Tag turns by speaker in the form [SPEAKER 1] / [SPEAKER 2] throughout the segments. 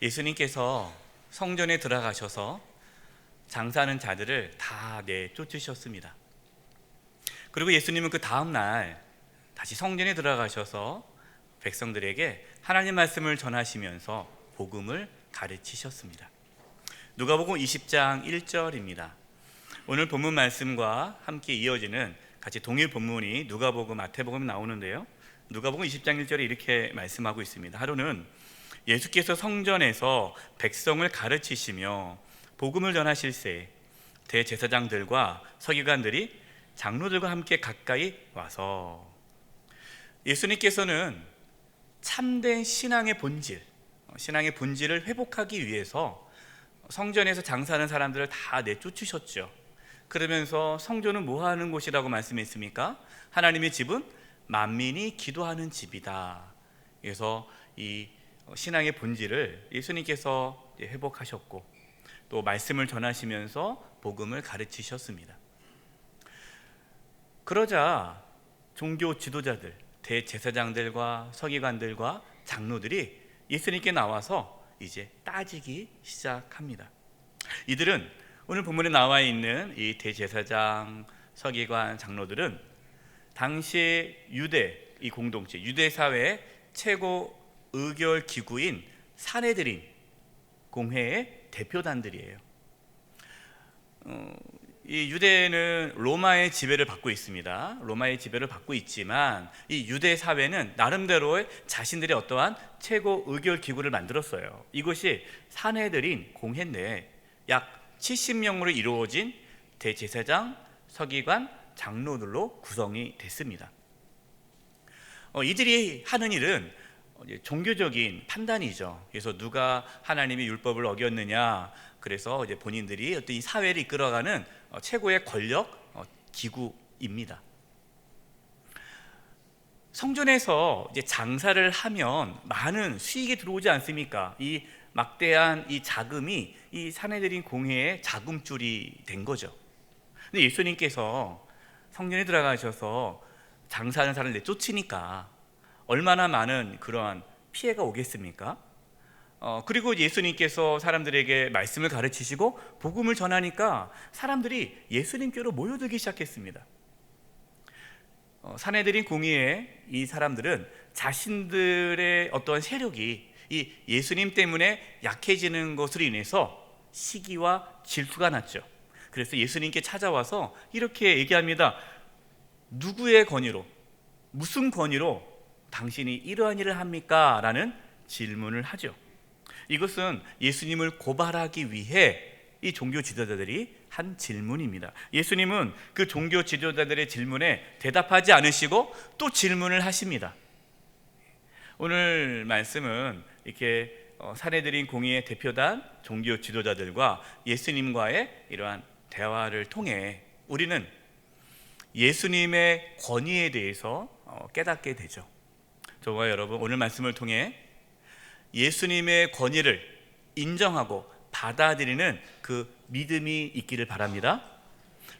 [SPEAKER 1] 예수님께서 성전에 들어가셔서 장사하는 자들을 다 내쫓으셨습니다. 그리고 예수님은 그 다음 날 다시 성전에 들어가셔서 백성들에게 하나님 말씀을 전하시면서 복음을 가르치셨습니다. 누가복음 20장 1절입니다. 오늘 본문 말씀과 함께 이어지는 같이 동일 본문이 누가복음 마태복음 나오는데요. 누가복음 20장 1절에 이렇게 말씀하고 있습니다. 하루는 예수께서 성전에서 백성을 가르치시며 복음을 전하실 새 대제사장들과 서기관들이 장로들과 함께 가까이 와서 예수님께서는 참된 신앙의 본질, 신앙의 본질을 회복하기 위해서 성전에서 장사하는 사람들을 다 내쫓으셨죠. 그러면서 성전은 뭐 하는 곳이라고 말씀했습니까? 하나님의 집은 만민이 기도하는 집이다. 그래서 이 신앙의 본질을 예수님께서 회복하셨고 또 말씀을 전하시면서 복음을 가르치셨습니다. 그러자 종교 지도자들, 대제사장들과 서기관들과 장로들이 예수님께 나와서 이제 따지기 시작합니다. 이들은 오늘 본문에 나와 있는 이 대제사장, 서기관, 장로들은 당시 유대 이 공동체, 유대 사회의 최고 의결 기구인 사내들인 공회의 대표단들이에요. 어, 이 유대는 로마의 지배를 받고 있습니다. 로마의 지배를 받고 있지만 이 유대 사회는 나름대로의 자신들의 어떠한 최고 의결 기구를 만들었어요. 이것이 사내들인 공회인데 약 70명으로 이루어진 대제사장, 서기관, 장로들로 구성이 됐습니다. 어, 이들이 하는 일은 종교적인 판단이죠. 그래서 누가 하나님의 율법을 어겼느냐, 그래서 이제 본인들이 어떤 이 사회를 이끌어가는 어, 최고의 권력 어, 기구입니다. 성전에서 이제 장사를 하면 많은 수익이 들어오지 않습니까? 이 막대한 이 자금이 이 사내들인 공회의 자금줄이 된 거죠. 근데 예수님께서 성전에 들어가셔서 장사하는 사람을 내쫓으니까 얼마나 많은 그러한 피해가 오겠습니까? 어, 그리고 예수님께서 사람들에게 말씀을 가르치시고 복음을 전하니까 사람들이 예수님께로 모여들기 시작했습니다. 어, 사내들인 공의의 이 사람들은 자신들의 어떠한 세력이 이 예수님 때문에 약해지는 것으로 인해서 시기와 질투가 났죠. 그래서 예수님께 찾아와서 이렇게 얘기합니다. 누구의 권위로, 무슨 권위로 당신이 이러한 일을 합니까? 라는 질문을 하죠. 이것은 예수님을 고발하기 위해 이 종교 지도자들이 한 질문입니다. 예수님은 그 종교 지도자들의 질문에 대답하지 않으시고 또 질문을 하십니다. 오늘 말씀은 이렇게 어, 사내들인 공의의 대표단 종교 지도자들과 예수님과의 이러한 대화를 통해 우리는 예수님의 권위에 대해서 어, 깨닫게 되죠. 저와 여러분 오늘 말씀을 통해 예수님의 권위를 인정하고 받아들이는 그 믿음이 있기를 바랍니다.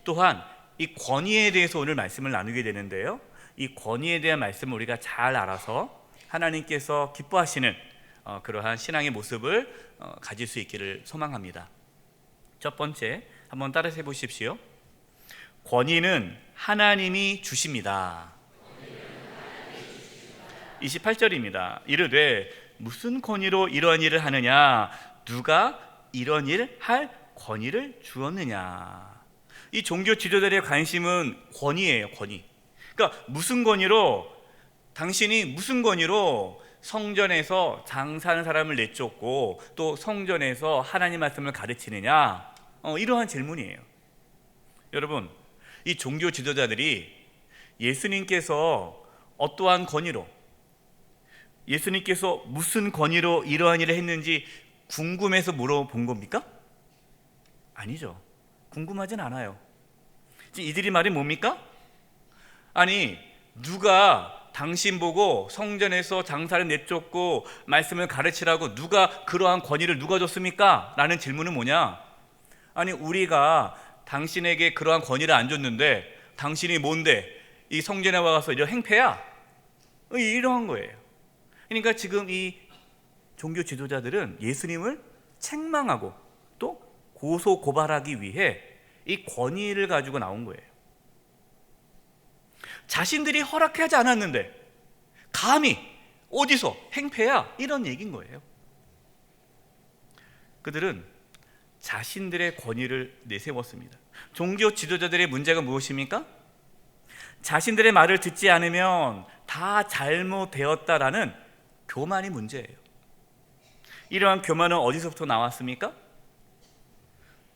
[SPEAKER 1] 또한 이 권위에 대해서 오늘 말씀을 나누게 되는데요. 이 권위에 대한 말씀을 우리가 잘 알아서 하나님께서 기뻐하시는 어, 그러한 신앙의 모습을 어, 가질 수 있기를 소망합니다. 첫 번째, 한번 따라서 해보십시오. 권위는 하나님이 주십니다. 28절입니다. 이르되 무슨 권위로 이런 일을 하느냐? 누가 이런 일을 할 권위를 주었느냐? 이 종교 지도자들의 관심은 권위예요, 권위. 그러니까 무슨 권위로 당신이 무슨 권위로 성전에서 장사하는 사람을 내쫓고 또 성전에서 하나님 말씀을 가르치느냐? 어, 이러한 질문이에요. 여러분, 이 종교 지도자들이 예수님께서 어떠한 권위로 예수님께서 무슨 권위로 이러한 일을 했는지 궁금해서 물어본 겁니까? 아니죠. 궁금하진 않아요. 이들이 말이 뭡니까? 아니, 누가 당신 보고 성전에서 장사를 내쫓고 말씀을 가르치라고 누가 그러한 권위를 누가 줬습니까? 라는 질문은 뭐냐? 아니, 우리가 당신에게 그러한 권위를 안 줬는데 당신이 뭔데 이 성전에 와서 이런 행패야? 이러한 거예요. 그러니까 지금 이 종교 지도자들은 예수님을 책망하고 또 고소 고발하기 위해 이 권위를 가지고 나온 거예요. 자신들이 허락하지 않았는데 감히 어디서 행패야 이런 얘기인 거예요. 그들은 자신들의 권위를 내세웠습니다. 종교 지도자들의 문제가 무엇입니까? 자신들의 말을 듣지 않으면 다 잘못되었다라는 교만이 문제예요. 이러한 교만은 어디서부터 나왔습니까?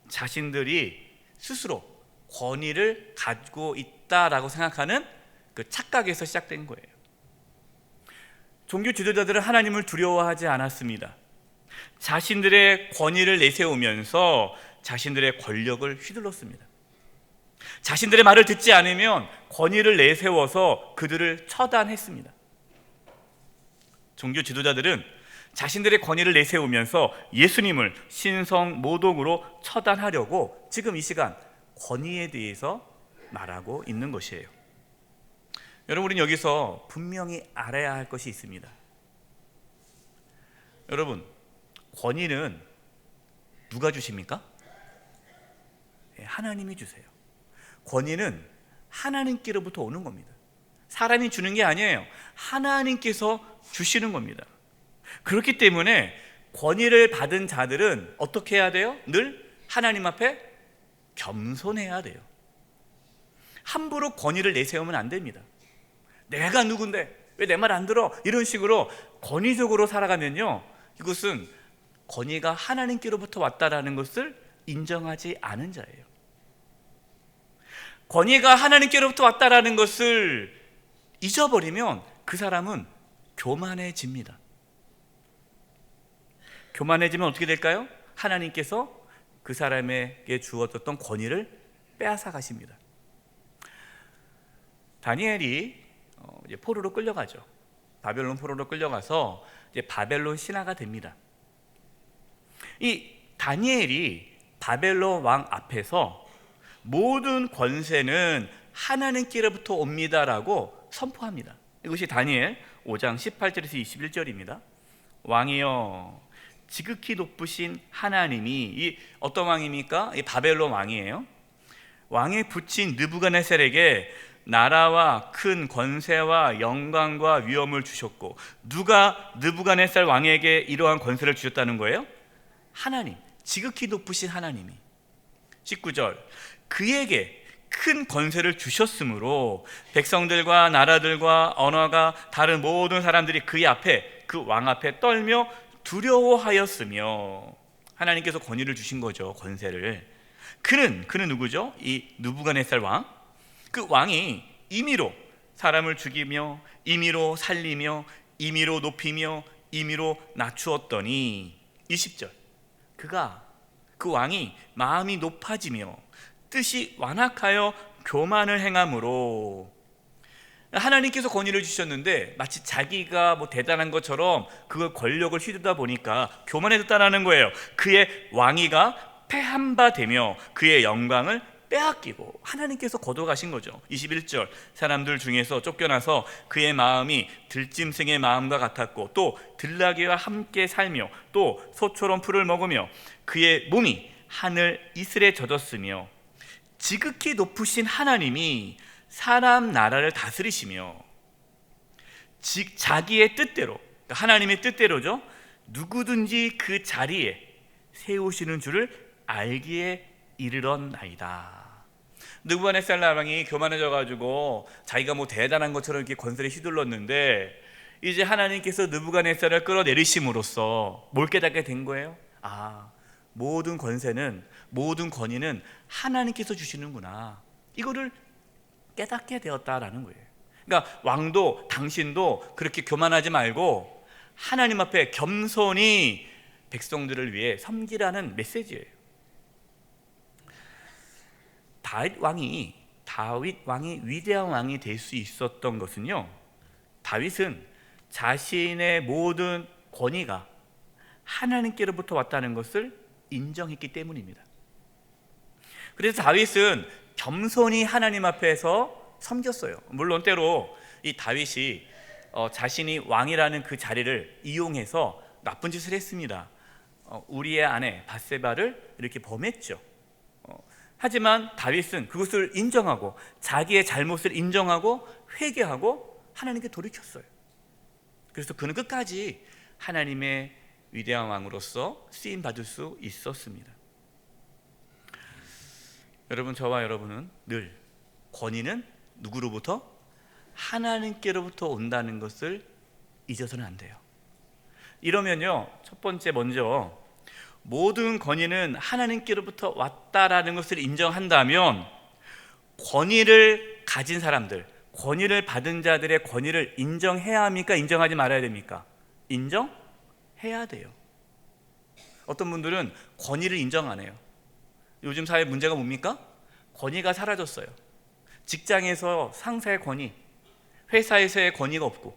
[SPEAKER 1] 자신들이 스스로 권위를 가지고 있다라고 생각하는 그 착각에서 시작된 거예요. 종교 지도자들은 하나님을 두려워하지 않았습니다. 자신들의 권위를 내세우면서 자신들의 권력을 휘둘렀습니다. 자신들의 말을 듣지 않으면 권위를 내세워서 그들을 처단했습니다. 종교 지도자들은 자신들의 권위를 내세우면서 예수님을 신성 모독으로 처단하려고 지금 이 시간 권위에 대해서 말하고 있는 것이에요. 여러분 우리는 여기서 분명히 알아야 할 것이 있습니다. 여러분 권위는 누가 주십니까? 예, 하나님이 주세요. 권위는 하나님께로부터 오는 겁니다. 사람이 주는 게 아니에요. 하나님께서 주시는 겁니다. 그렇기 때문에 권위를 받은 자들은 어떻게 해야 돼요? 늘 하나님 앞에 겸손해야 돼요. 함부로 권위를 내세우면 안 됩니다. 내가 누군데 왜 내 말 안 들어? 이런 식으로 권위적으로 살아가면요. 이것은 권위가 하나님께로부터 왔다라는 것을 인정하지 않은 자예요. 권위가 하나님께로부터 왔다라는 것을 잊어버리면 그 사람은 교만해집니다. 교만해지면 어떻게 될까요? 하나님께서 그 사람에게 주어졌던 권위를 빼앗아 가십니다. 다니엘이 어, 포로로 끌려가죠. 바벨론 포로로 끌려가서 이제 바벨론 신하가 됩니다. 이 다니엘이 바벨론 왕 앞에서 모든 권세는 하나님께로부터 옵니다라고 선포합니다. 이것이 다니엘 5장 18절에서 21절입니다. 왕이여 지극히 높으신 하나님이 이 어떤 왕입니까? 이 바벨론 왕이에요. 왕에 붙인 느부갓네살에게 나라와 큰 권세와 영광과 위엄을 주셨고 누가 느부갓네살 왕에게 이러한 권세를 주셨다는 거예요? 하나님, 지극히 높으신 하나님이 19절 그에게 큰 권세를 주셨으므로 백성들과 나라들과 언어가 다른 모든 사람들이 그의 앞에 그 왕 앞에 떨며 두려워하였으며 하나님께서 권위를 주신 거죠 권세를. 그는 그는 누구죠? 이 누부갓네살 왕. 그 왕이 임의로 사람을 죽이며 임의로 살리며 임의로 높이며 임의로 낮추었더니 20절. 그가 그 왕이 마음이 높아지며 뜻이 완악하여 교만을 행함으로 하나님께서 권위를 주셨는데 마치 자기가 뭐 대단한 것처럼 그걸 권력을 휘두다 보니까 교만해졌다는 거예요. 그의 왕위가 패한 바 되며 그의 영광을 빼앗기고 하나님께서 거둬가신 거죠. 21절 사람들 중에서 쫓겨나서 그의 마음이 들짐승의 마음과 같았고 또 들나귀와 함께 살며 또 소처럼 풀을 먹으며 그의 몸이 하늘 이슬에 젖었으며 지극히 높으신 하나님이 사람 나라를 다스리시며 즉 자기의 뜻대로 그러니까 하나님의 뜻대로죠. 누구든지 그 자리에 세우시는 줄을 알기에 이르렀나이다. 느부갓네살 왕이 교만해져 가지고 자기가 뭐 대단한 것처럼 이렇게 권세를 휘둘렀는데 이제 하나님께서 느부갓네살을 끌어내리심으로써 뭘 깨닫게 된 거예요? 아, 모든 권세는 모든 권위는 하나님께서 주시는구나. 이거를 깨닫게 되었다라는 거예요. 그러니까 왕도 당신도 그렇게 교만하지 말고 하나님 앞에 겸손히 백성들을 위해 섬기라는 메시지예요. 다윗 왕이 다윗 왕이 위대한 왕이 될 수 있었던 것은요. 다윗은 자신의 모든 권위가 하나님께로부터 왔다는 것을 인정했기 때문입니다. 그래서 다윗은 겸손히 하나님 앞에서 섬겼어요. 물론 때로 이 다윗이 어, 자신이 왕이라는 그 자리를 이용해서 나쁜 짓을 했습니다. 어, 우리의 아내 바세바를 이렇게 범했죠. 어, 하지만 다윗은 그것을 인정하고 자기의 잘못을 인정하고 회개하고 하나님께 돌이켰어요. 그래서 그는 끝까지 하나님의 위대한 왕으로서 쓰임 받을 수 있었습니다. 여러분 저와 여러분은 늘 권위는 누구로부터 하나님께로부터 온다는 것을 잊어서는 안 돼요. 이러면요, 첫 번째 먼저 모든 권위는 하나님께로부터 왔다라는 것을 인정한다면 권위를 가진 사람들, 권위를 받은 자들의 권위를 인정해야 합니까? 인정하지 말아야 됩니까? 인정 해야 돼요. 어떤 분들은 권위를 인정 안 해요. 요즘 사회 문제가 뭡니까? 권위가 사라졌어요. 직장에서 상사의 권위, 회사에서의 권위가 없고,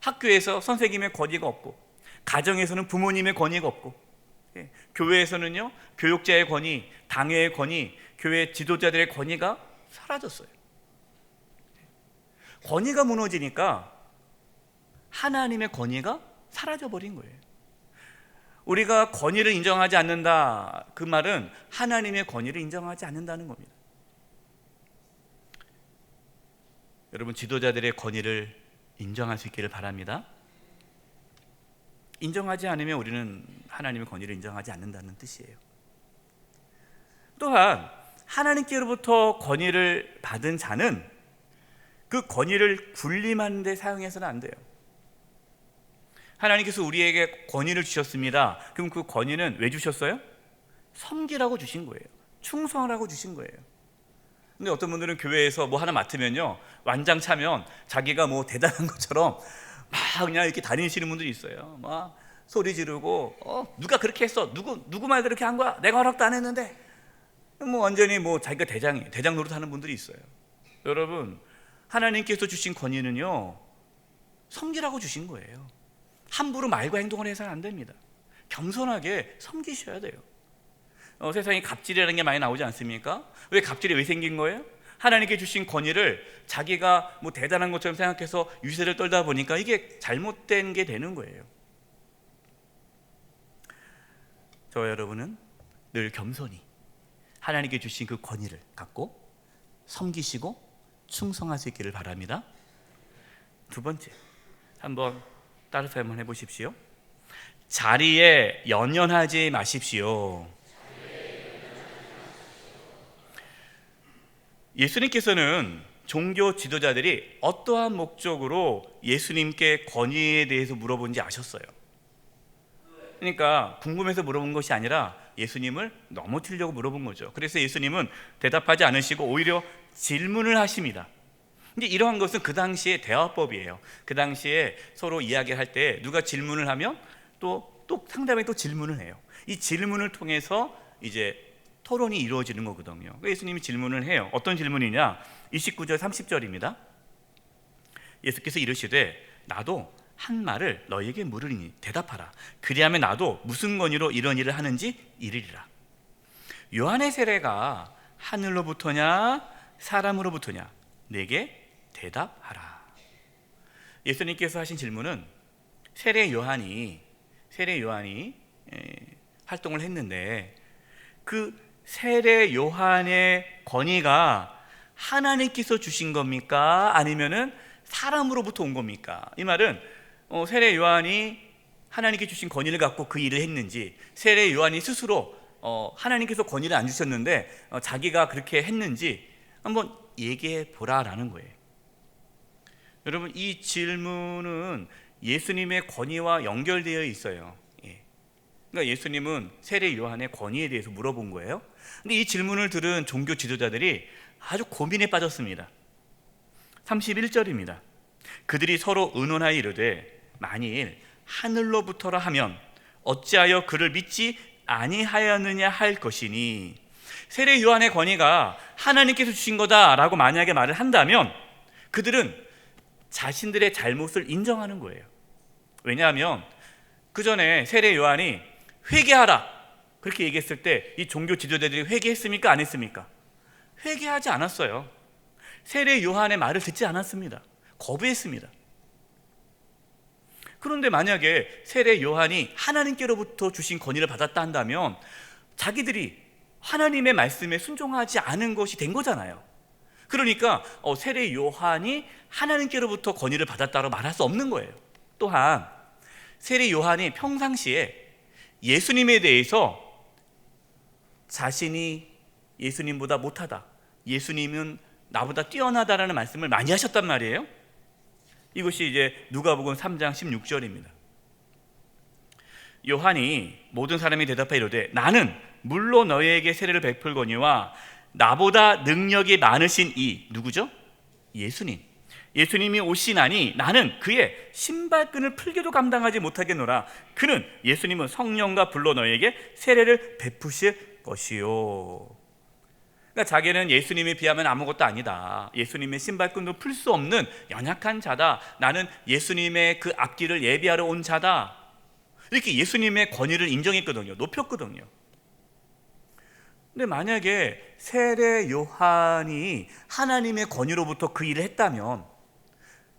[SPEAKER 1] 학교에서 선생님의 권위가 없고, 가정에서는 부모님의 권위가 없고, 예, 교회에서는요 교육자의 권위, 당회의 권위, 교회 지도자들의 권위가 사라졌어요. 권위가 무너지니까 하나님의 권위가 사라져 버린 거예요. 우리가 권위를 인정하지 않는다 그 말은 하나님의 권위를 인정하지 않는다는 겁니다. 여러분 지도자들의 권위를 인정할 수 있기를 바랍니다. 인정하지 않으면 우리는 하나님의 권위를 인정하지 않는다는 뜻이에요. 또한 하나님께로부터 권위를 받은 자는 그 권위를 군림하는 데 사용해서는 안 돼요. 하나님께서 우리에게 권위를 주셨습니다. 그럼 그 권위는 왜 주셨어요? 섬기라고 주신 거예요. 충성하라고 주신 거예요. 근데 어떤 분들은 교회에서 뭐 하나 맡으면요. 완장 차면 자기가 뭐 대단한 것처럼 막 그냥 이렇게 다니시는 분들이 있어요. 막 소리 지르고 어 누가 그렇게 했어? 누구 누구 말 그렇게 한 거야? 내가 허락도 안 했는데 뭐 완전히 뭐 자기가 대장이 대장 노릇 하는 분들이 있어요. 여러분 하나님께서 주신 권위는요 섬기라고 주신 거예요. 함부로 말과 행동을 해서는 안 됩니다. 겸손하게 섬기셔야 돼요. 어, 세상에 갑질이라는 게 많이 나오지 않습니까? 왜 갑질이 왜 생긴 거예요? 하나님께 주신 권위를 자기가 뭐 대단한 것처럼 생각해서 유세를 떨다 보니까 이게 잘못된 게 되는 거예요. 저 여러분은 늘 겸손히 하나님께 주신 그 권위를 갖고 섬기시고 있기를 바랍니다. 두 번째, 한번 따라서 한번 해보십시오. 자리에 연연하지 마십시오. 예수님께서는 종교 지도자들이 어떠한 목적으로 예수님께 권위에 대해서 물어본지 아셨어요. 그러니까 궁금해서 물어본 것이 아니라 예수님을 넘어뜨리려고 물어본 거죠. 그래서 예수님은 대답하지 않으시고 오히려 질문을 하십니다. 근데 이러한 것은 그 당시의 대화법이에요. 그 당시에 서로 이야기할 때 누가 질문을 하면 또 또 상대방이 또 질문을 해요. 이 질문을 통해서 이제 토론이 이루어지는 거거든요. 예수님이 질문을 해요. 어떤 질문이냐? 29절 30절입니다. 예수께서 이르시되 나도 한 말을 너에게 물으리니 대답하라. 그리하면 나도 무슨 권위로 이런 일을 하는지 이르리라. 요한의 세례가 하늘로부터냐 사람으로부터냐 내게 대답하라. 예수님께서 하신 질문은 세례 요한이 세례 요한이 활동을 했는데 그 세례 요한의 권위가 하나님께서 주신 겁니까? 아니면은 사람으로부터 온 겁니까? 이 말은 어, 세례 요한이 하나님께 주신 권위를 갖고 그 일을 했는지 세례 요한이 스스로 어, 하나님께서 권위를 안 주셨는데 어, 자기가 그렇게 했는지 한번 얘기해 보라라는 거예요. 여러분 이 질문은 예수님의 권위와 연결되어 있어요. 예. 그러니까 예수님은 세례 요한의 권위에 대해서 물어본 거예요. 근데 이 질문을 들은 종교 지도자들이 아주 고민에 빠졌습니다. 31절입니다. 그들이 서로 의논하여 이르되 만일 하늘로부터라 하면 어찌하여 그를 믿지 아니하였느냐 할 것이니 세례 요한의 권위가 하나님께서 주신 거다라고 만약에 말을 한다면 그들은 자신들의 잘못을 인정하는 거예요. 왜냐하면 그 전에 세례 요한이 회개하라 그렇게 얘기했을 때 이 종교 지도자들이 회개했습니까? 안 했습니까? 회개하지 않았어요. 세례 요한의 말을 듣지 않았습니다. 거부했습니다. 그런데 만약에 세례 요한이 하나님께로부터 주신 권위를 받았다 한다면 자기들이 하나님의 말씀에 순종하지 않은 것이 된 거잖아요. 그러니까 어, 세례 요한이 하나님께로부터 권위를 받았다고 말할 수 없는 거예요. 또한 세례 요한이 평상시에 예수님에 대해서 자신이 예수님보다 못하다. 예수님은 나보다 뛰어나다라는 말씀을 많이 하셨단 말이에요. 이것이 이제 누가복음 3장 16절입니다. 요한이 모든 사람이 대답하여 이르되 나는 물로 너희에게 세례를 베풀거니와 나보다 능력이 많으신 이 누구죠? 예수님. 예수님이 오시나니 나는 그의 신발끈을 풀기도 감당하지 못하겠노라. 그는 예수님은 성령과 불로 너희에게 세례를 베푸실 것이요. 그러니까 자기는 예수님에 비하면 아무것도 아니다. 예수님의 신발끈도 풀 수 없는 연약한 자다. 나는 예수님의 그 앞길을 예비하러 온 자다. 이렇게 예수님의 권위를 인정했거든요. 높였거든요. 근데 만약에 세례 요한이 하나님의 권위로부터 그 일을 했다면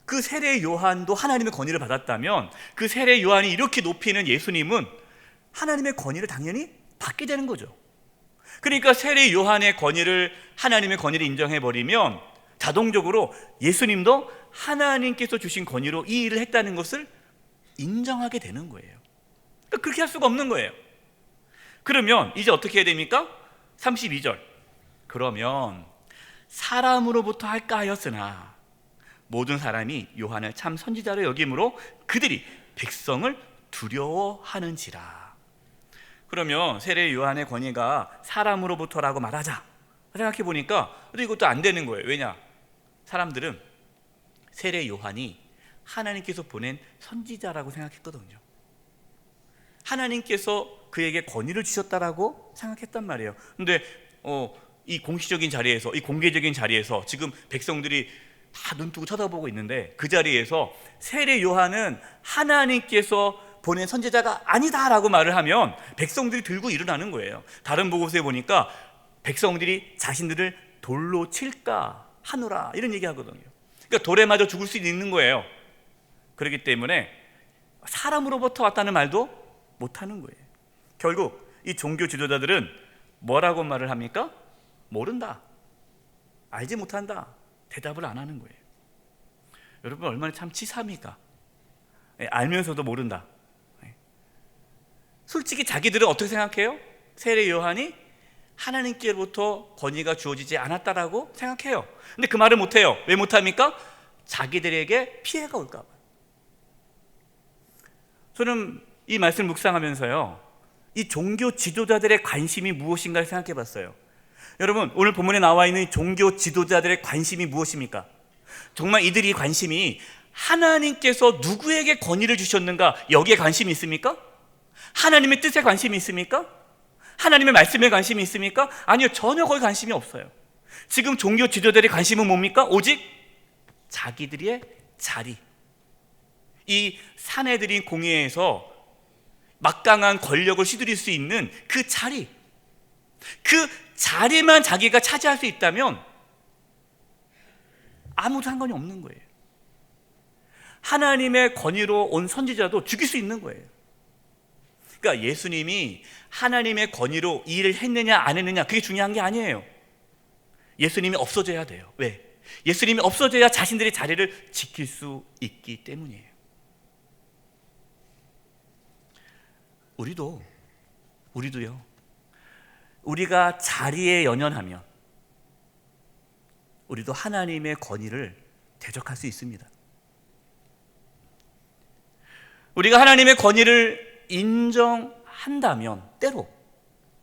[SPEAKER 1] 그 세례 요한도 하나님의 권위를 받았다면 그 세례 요한이 이렇게 높이는 예수님은 하나님의 권위를 당연히 받게 되는 거죠. 그러니까 세례 요한의 권위를 하나님의 권위를 인정해 버리면 자동적으로 예수님도 하나님께서 주신 권위로 이 일을 했다는 것을 인정하게 되는 거예요. 그러니까 그렇게 할 수가 없는 거예요. 그러면 이제 어떻게 해야 됩니까? 32절. 그러면 사람으로부터 할까 하였으나 모든 사람이 요한을 참 선지자로 여김으로 그들이 백성을 두려워하는지라. 그러면 세례 요한의 권위가 사람으로부터라고 말하자. 생각해 보니까 이것도 안 되는 거예요. 왜냐? 사람들은 세례 요한이 하나님께서 보낸 선지자라고 생각했거든요. 하나님께서 그에게 권위를 주셨다라고 생각했단 말이에요. 근데 어, 이 공식적인 자리에서 이 공개적인 자리에서 지금 백성들이 다 눈뜨고 쳐다보고 있는데 그 자리에서 세례 요한은 하나님께서 보낸 선제자가 아니다라고 말을 하면 백성들이 들고 일어나는 거예요. 다른 보고서에 보니까 백성들이 자신들을 돌로 칠까 하노라 이런 얘기 하거든요. 그러니까 돌에 맞아 죽을 수 있는 거예요. 그렇기 때문에 사람으로부터 왔다는 말도 못 하는 거예요. 결국 이 종교 지도자들은 뭐라고 말을 합니까? 모른다. 알지 못한다. 대답을 안 하는 거예요. 여러분 얼마나 참 치사합니까? 예, 알면서도 모른다. 예. 솔직히 자기들은 어떻게 생각해요? 세례 요한이 하나님께로부터 권위가 주어지지 않았다라고 생각해요. 근데 그 말을 못 해요. 왜 못 합니까? 자기들에게 피해가 올까 봐. 저는 이 말씀 묵상하면서요. 이 종교 지도자들의 관심이 무엇인가를 생각해 봤어요. 여러분, 오늘 본문에 나와 있는 종교 지도자들의 관심이 무엇입니까? 정말 이들이 관심이 하나님께서 누구에게 권위를 주셨는가 여기에 관심이 있습니까? 하나님의 뜻에 관심이 있습니까? 하나님의 말씀에 관심이 있습니까? 아니요, 전혀 거기 관심이 없어요. 지금 종교 지도자들의 관심은 뭡니까? 오직 자기들의 자리. 이 사내들인 공예에서 막강한 권력을 휘두릴 수 있는 그 자리. 그 자리만 자기가 차지할 수 있다면 아무 상관이 없는 거예요. 하나님의 권위로 온 선지자도 죽일 수 있는 거예요. 그러니까 예수님이 하나님의 권위로 일을 했느냐 안 했느냐 그게 중요한 게 아니에요. 예수님이 없어져야 돼요. 왜? 예수님이 없어져야 자신들의 자리를 지킬 수 있기 때문이에요. 우리도 우리도요. 우리가 자리에 연연하면 우리도 하나님의 권위를 대적할 수 있습니다. 우리가 하나님의 권위를 인정한다면 때로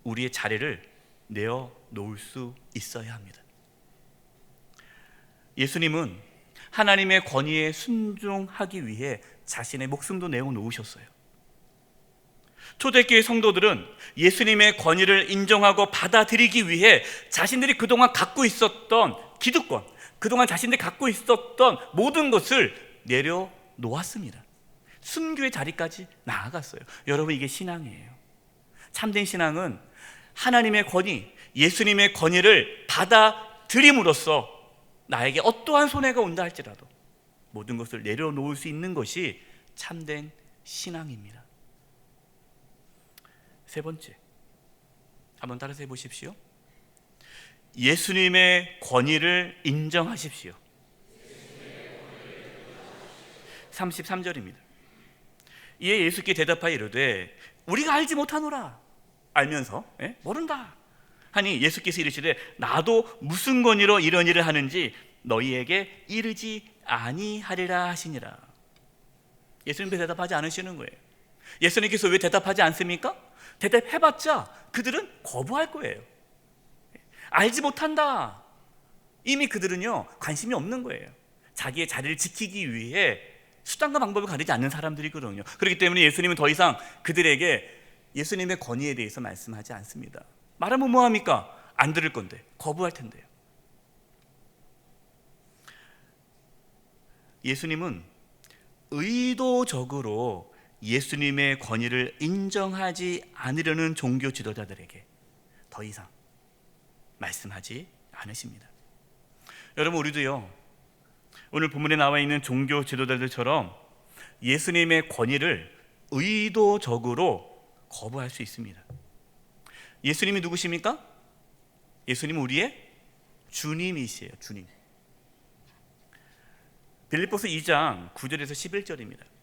[SPEAKER 1] 우리의 자리를 내어 놓을 수 있어야 합니다. 예수님은 하나님의 권위에 순종하기 위해 자신의 목숨도 내어 놓으셨어요. 초대교회 성도들은 예수님의 권위를 인정하고 받아들이기 위해 자신들이 그동안 갖고 있었던 기득권, 그동안 자신들이 갖고 있었던 모든 것을 내려놓았습니다. 순교의 자리까지 나아갔어요. 여러분 이게 신앙이에요. 참된 신앙은 하나님의 권위, 예수님의 권위를 받아들임으로써 나에게 어떠한 손해가 온다 할지라도 모든 것을 내려놓을 수 있는 것이 참된 신앙입니다. 세 번째, 한번 따라서 해보십시오. 예수님의 권위를 인정하십시오. 33절입니다. 이에 예수께 대답하여 이르되 우리가 알지 못하노라 알면서 예? 모른다 하니 예수께서 이르시되 나도 무슨 권위로 이런 일을 하는지 너희에게 이르지 아니하리라 하시니라 예수님께 대답하지 않으시는 거예요 예수님께서 왜 대답하지 않습니까? 대답해봤자 그들은 거부할 거예요 알지 못한다 이미 그들은요 관심이 없는 거예요 자기의 자리를 지키기 위해 수단과 방법을 가리지 않는 사람들이거든요. 그렇기 때문에 예수님은 더 이상 그들에게 예수님의 권위에 대해서 말씀하지 않습니다. 말하면 뭐 합니까? 안 들을 건데 거부할 텐데요. 예수님은 의도적으로 예수님의 권위를 인정하지 않으려는 종교 지도자들에게 더 이상 말씀하지 않으십니다. 여러분 우리도요. 오늘 본문에 나와 있는 종교 지도자들처럼 예수님의 권위를 의도적으로 거부할 수 있습니다. 예수님이 누구십니까? 예수님은 우리의 주님이시에요. 주님. 빌립보서 2장 9절에서 11절입니다.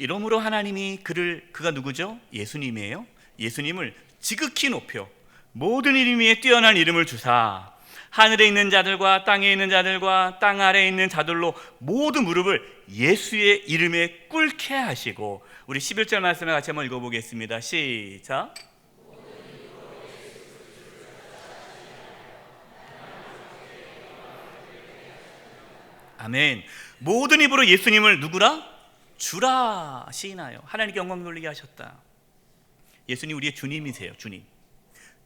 [SPEAKER 1] 이러므로 하나님이 그를 그가 누구죠? 예수님이에요. 예수님을 지극히 높여 모든 이름 위에 뛰어난 이름을 주사 하늘에 있는 자들과 땅에 있는 자들과 땅 아래에 있는 자들로 모든 무릎을 예수의 이름에 꿇게 하시고 우리 11절 말씀을 같이 한번 읽어보겠습니다. 시작. 아멘. 모든 입으로 예수님을 누구라? 주라 시인하여 하나님께 영광 돌리게 하셨다. 예수님 우리의 주님이세요. 주님.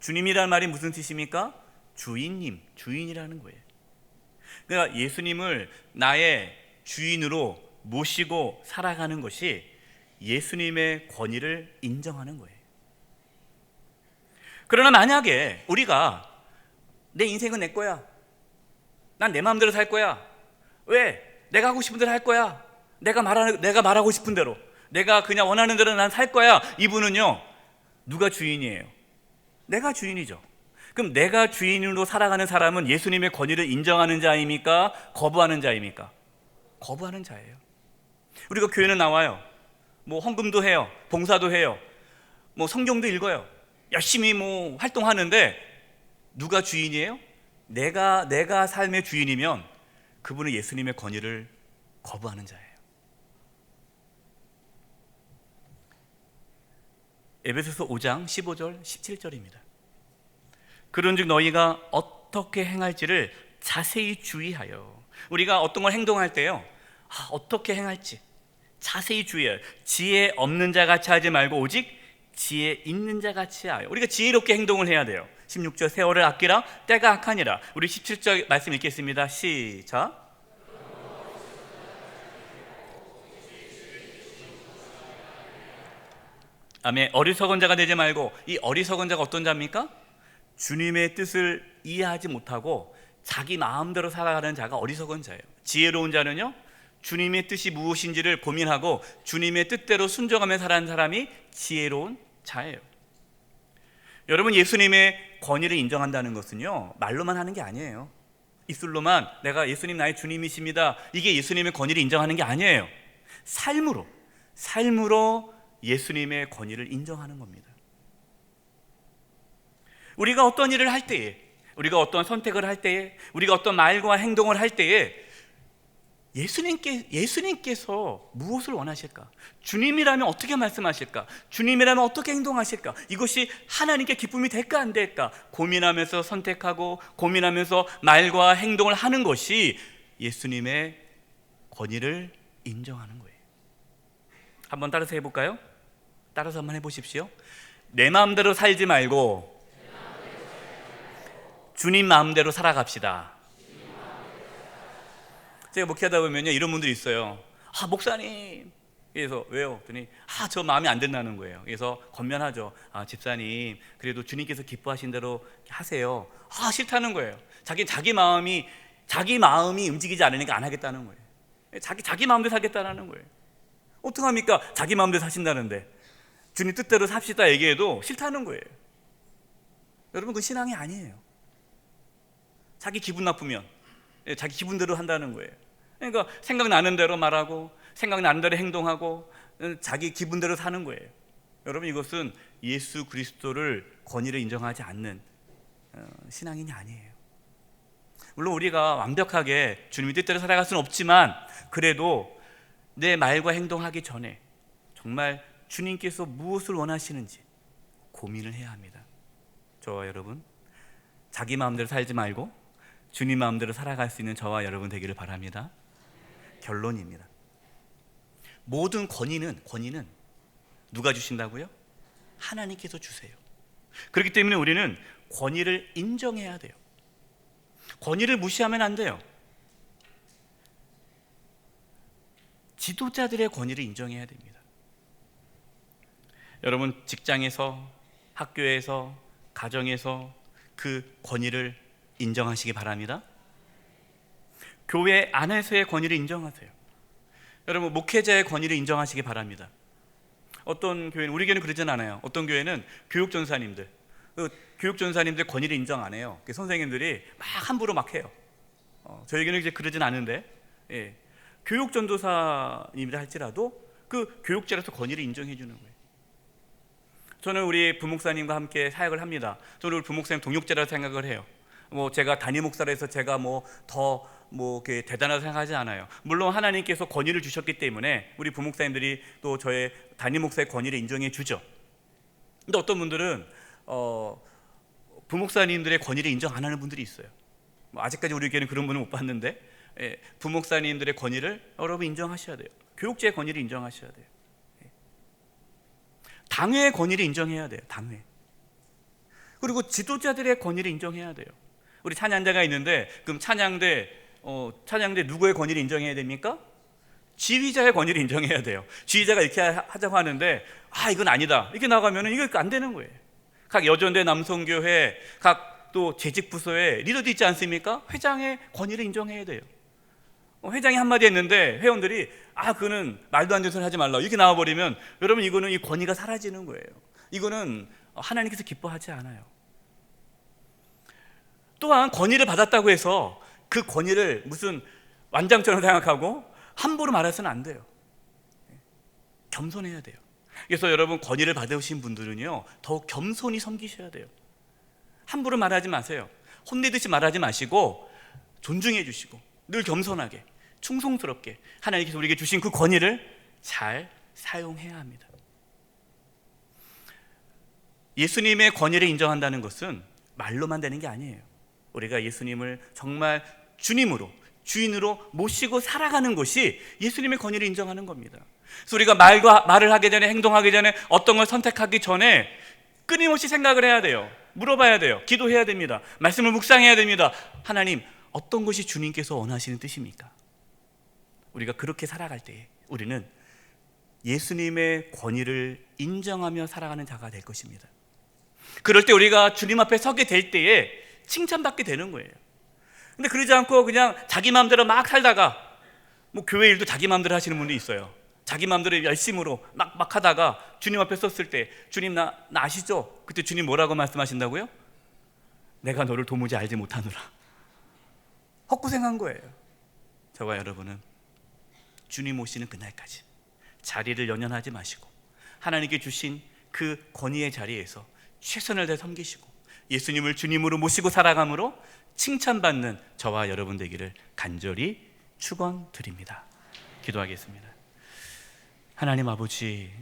[SPEAKER 1] 주님이란 말이 무슨 뜻입니까? 주인님, 주인이라는 거예요. 그러니까 예수님을 나의 주인으로 모시고 살아가는 것이 예수님의 권위를 인정하는 거예요. 그러나 만약에 우리가 내 인생은 내 거야. 난 내 마음대로 살 거야. 왜? 내가 하고 싶은 대로 할 거야. 내가 말하는 내가 말하고 싶은 대로. 내가 그냥 원하는 대로 난 살 거야. 이분은요. 누가 주인이에요? 내가 주인이죠. 그럼 내가 주인으로 살아가는 사람은 예수님의 권위를 인정하는 자입니까? 거부하는 자입니까? 거부하는 자예요. 우리가 교회는 나와요. 뭐 헌금도 해요. 봉사도 해요. 뭐 성경도 읽어요. 열심히 뭐 활동하는데 누가 주인이에요? 내가 내가 삶의 주인이면 그분은 예수님의 권위를 거부하는 자예요. 에베소서 5장 15절 17절입니다. 그런즉 너희가 어떻게 행할지를 자세히 주의하여. 우리가 어떤 걸 행동할 때요. 아, 어떻게 행할지. 자세히 주의해요 지혜 없는 자 같이 하지 말고 오직 지혜 있는 자 같이 하여. 우리가 지혜롭게 행동을 해야 돼요. 16절 세월을 아끼라 때가 악하니라. 우리 17절 말씀 읽겠습니다. 시작 아멘 어리석은 자가 되지 말고 이 어리석은 자가 어떤 자입니까? 주님의 뜻을 이해하지 못하고 자기 마음대로 살아가는 자가 어리석은 자예요. 지혜로운 자는요, 주님의 뜻이 무엇인지를 고민하고 주님의 뜻대로 순종하며 살아가는 사람이 지혜로운 자예요. 여러분, 예수님의 권위를 인정한다는 것은요, 말로만 하는 게 아니에요. 입술로만 내가 예수님 나의 주님이십니다. 이게 예수님의 권위를 인정하는 게 아니에요. 삶으로, 삶으로 예수님의 권위를 인정하는 겁니다. 우리가 어떤 일을 할 때에, 우리가 어떤 선택을 할 때에, 우리가 어떤 말과 행동을 할 때에 예수님께 예수님께서 무엇을 원하실까? 주님이라면 어떻게 말씀하실까? 주님이라면 어떻게 행동하실까? 이것이 하나님께 기쁨이 될까 안 될까? 고민하면서 선택하고 고민하면서 말과 행동을 하는 것이 예수님의 권위를 인정하는 거예요. 한번 따라서 해볼까요? 따라서 한번 해보십시오. 내 마음대로 살지 말고 주님 마음대로 살아갑시다. 제가 목회하다 보면요 이런 분들이 있어요. 아 목사님. 그래서 왜요? 그랬더니 아 저 마음에 안 든다는 거예요. 그래서 권면하죠. 아 집사님 그래도 주님께서 기뻐하신 대로 하세요. 아 싫다는 거예요. 자기 자기 마음이 자기 마음이 움직이지 않으니까 안 하겠다는 거예요. 자기 자기 마음대로 살겠다는 거예요. 어떡합니까? 자기 마음대로 사신다는데 주님 뜻대로 삽시다 얘기해도 싫다는 거예요. 여러분 그 신앙이 아니에요. 자기 기분 나쁘면 예, 자기 기분대로 한다는 거예요. 그러니까 생각나는 대로 말하고 생각나는 대로 행동하고 어, 자기 기분대로 사는 거예요. 여러분 이것은 예수 그리스도를 권위를 인정하지 않는 어, 신앙인이 아니에요. 물론 우리가 완벽하게 주님의 뜻대로 살아갈 수는 없지만 그래도 내 말과 행동하기 전에 정말 주님께서 무엇을 원하시는지 고민을 해야 합니다. 저와 여러분 자기 마음대로 살지 말고 주님 마음대로 살아갈 수 있는 저와 여러분 되기를 바랍니다. 결론입니다. 모든 권위는 권위는 누가 주신다고요? 하나님께서 주세요. 그렇기 때문에 우리는 권위를 인정해야 돼요. 권위를 무시하면 안 돼요. 지도자들의 권위를 인정해야 됩니다. 여러분 직장에서 학교에서 가정에서 그 권위를 인정하시기 바랍니다. 교회 안에서의 권위를 인정하세요. 여러분 목회자의 권위를 인정하시기 바랍니다. 어떤 교회는 우리 교회는 그러진 않아요. 어떤 교회는 교육 전사님들, 그 교육 전사님들 권위를 인정 안 해요. 그 선생님들이 막 함부로 막 해요. 어, 저희 교회는 이제 그러진 않은데, 예. 교육 전도사님이라 할지라도 그 교육자로서 권위를 인정해 주는 거예요. 저는 우리 부목사님과 함께 사역을 합니다. 저는 우리 부목사님 동역자라고 생각을 해요. 뭐 제가 단임 목사라서 제가 뭐더뭐 대단하다 생각하지 않아요. 물론 하나님께서 권위를 주셨기 때문에 우리 부목사님들이 또 저의 단임 목사의 권위를 인정해 주죠. 근데 어떤 분들은 어 부목사님들의 권위를 인정 안 하는 분들이 있어요. 뭐 아직까지 우리 교회는 그런 분은 못 봤는데 예, 부목사님들의 권위를 여러분 인정하셔야 돼요. 교육자의 권위를 인정하셔야 돼요. 예. 당회의 권위를 인정해야 돼요. 당회. 그리고 지도자들의 권위를 인정해야 돼요. 우리 찬양대가 있는데 그럼 찬양대 어, 찬양대 누구의 권위를 인정해야 됩니까? 지휘자의 권위를 인정해야 돼요. 지휘자가 이렇게 하자고 하는데 아 이건 아니다 이렇게 나가면은 이거 안 되는 거예요. 각 여전대 남성교회 각 또 재직 부서에 리더도 있지 않습니까? 회장의 권위를 인정해야 돼요. 어, 회장이 한마디 했는데 회원들이 아 그는 말도 안 되는 소리 하지 말라 이렇게 나와버리면 여러분 이거는 이 권위가 사라지는 거예요. 이거는 하나님께서 기뻐하지 않아요. 또한 권위를 받았다고 해서 그 권위를 무슨 완장처럼 생각하고 함부로 말해서는 안 돼요. 겸손해야 돼요. 그래서 여러분 권위를 받으신 분들은요 더욱 겸손히 섬기셔야 돼요. 함부로 말하지 마세요. 혼내듯이 말하지 마시고 존중해 주시고 늘 겸손하게 충성스럽게 하나님께서 우리에게 주신 그 권위를 잘 사용해야 합니다. 예수님의 권위를 인정한다는 것은 말로만 되는 게 아니에요. 우리가 예수님을 정말 주님으로 주인으로 모시고 살아가는 것이 예수님의 권위를 인정하는 겁니다. 그래서 우리가 말과 말을 하기 전에 행동하기 전에 어떤 걸 선택하기 전에 끊임없이 생각을 해야 돼요. 물어봐야 돼요. 기도해야 됩니다. 말씀을 묵상해야 됩니다. 하나님, 어떤 것이 주님께서 원하시는 뜻입니까? 우리가 그렇게 살아갈 때 우리는 예수님의 권위를 인정하며 살아가는 자가 될 것입니다. 그럴 때 우리가 주님 앞에 서게 될 때에 칭찬받게 되는 거예요. 근데 그러지 않고 그냥 자기 마음대로 막 살다가 뭐 교회 일도 자기 마음대로 하시는 분도 있어요. 자기 마음대로 열심으로 막, 막 하다가 주님 앞에 섰을 때 주님 나, 나 아시죠? 그때 주님 뭐라고 말씀하신다고요? 내가 너를 도무지 알지 못하노라. 헛구생한 거예요. 저와 여러분은 주님 오시는 그날까지 자리를 연연하지 마시고 하나님께 주신 그 권위의 자리에서 최선을 다해 섬기시고 예수님을 주님으로 모시고 살아감으로 칭찬받는 저와 여러분 되기를 간절히 축원드립니다. 기도하겠습니다. 하나님 아버지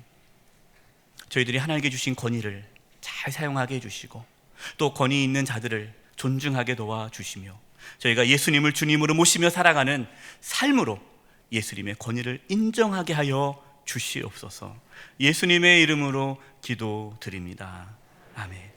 [SPEAKER 1] 저희들이 하나님께 주신 권위를 잘 사용하게 해 주시고 또 권위 있는 자들을 존중하게 도와 주시며 저희가 예수님을 주님으로 모시며 살아가는 삶으로 예수님의 권위를 인정하게 하여 주시옵소서. 예수님의 이름으로 기도드립니다. 아멘.